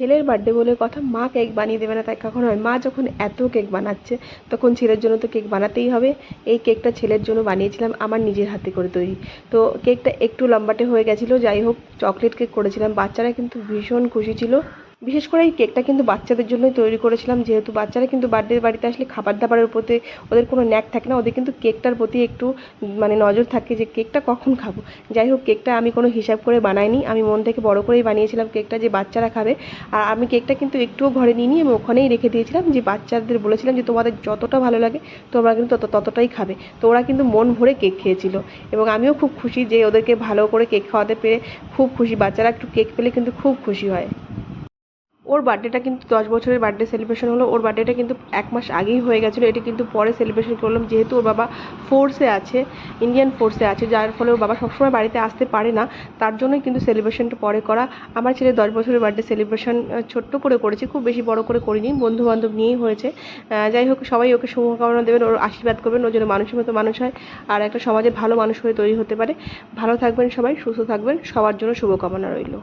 ছেলের বার্থডে বলে কথা, মা কেক বানিয়ে দেবে না, তাই কখন হয় মা যখন এত কেক বানাচ্ছে, তখন ছেলের জন্য তো কেক বানাতেই হবে। এই কেকটা ছেলের জন্য বানিয়েছিলাম, আমার নিজের হাতে করে তৈরি। তো কেকটা একটু লম্বাটে হয়ে গেছিল, যাই হোক চকলেট কেক করেছিলাম। বাচ্চারা কিন্তু ভীষণ খুশি ছিল। বিশেষ করে এই কেকটা কিন্তু বাচ্চাদের জন্যই তৈরি করেছিলাম, যেহেতু বাচ্চারা কিন্তু বার্থডে বাড়িতে আসলে খাবার দাবারের প্রতি ওদের কোনো ন্যাক থাকে না, ওদের কিন্তু কেকটার প্রতি একটু মানে নজর থাকে যে কেকটা কখন খাব। যাই হোক, কেকটা আমি কোনো হিসাব করে বানাইনি, আমি মন থেকে বড় করেই বানিয়েছিলাম কেকটা যে বাচ্চারা খাবে। আর আমি কেকটা কিন্তু একটুও ঘরে নিয়ে নিয়ে আমি ওখানেই রেখে দিয়েছিলাম, যে বাচ্চাদের বলেছিলাম যে তোমাদের যতটা ভালো লাগে, তোমরা কিন্তু তত, ততটাই খাবে। তো ওরা কিন্তু মন ভরে কেক খেয়েছিল এবং আমিও খুব খুশি যে ওদেরকে ভালো করে কেক খাওয়াতে পেরে খুব খুশি, বাচ্চারা একটু কেক পেলে কিন্তু খুব খুশি হয়। ওর বার্থডেটা কিন্তু দশ বছরের বার্থডে সেলিব্রেশন হলো। ওর বার্থডেটা কিন্তু এক মাস আগেই হয়ে গেছিল। এটা কিন্তু পরে সেলিব্রেশন করলাম। যেহেতু ওর বাবা ফোর্সে আছে ইন্ডিয়ান ফোর্সে আছে, যার ফলে ওর বাবা সবসময় বাড়িতে আসতে পারে না, তার জন্যই কিন্তু সেলিব্রেশনটা পরে করা। আমার ছেলে দশ বছরের বার্থডে সেলিব্রেশন ছোট্ট করে করেছি, খুব বেশি বড় করে করিনি বন্ধু বান্ধব নিয়েই হয়েছে। যাই হোক, সবাই ওকে শুভকামনা দেবেন, ওর আশীর্বাদ করবেন, ওর জন্য মানুষের মতো মানুষ হয়, আর একটা সমাজে ভালো মানুষ হয়ে তৈরি হতে পারে। ভালো থাকবেন সবাই, সুস্থ থাকবেন, সবার জন্য শুভকামনা রইল।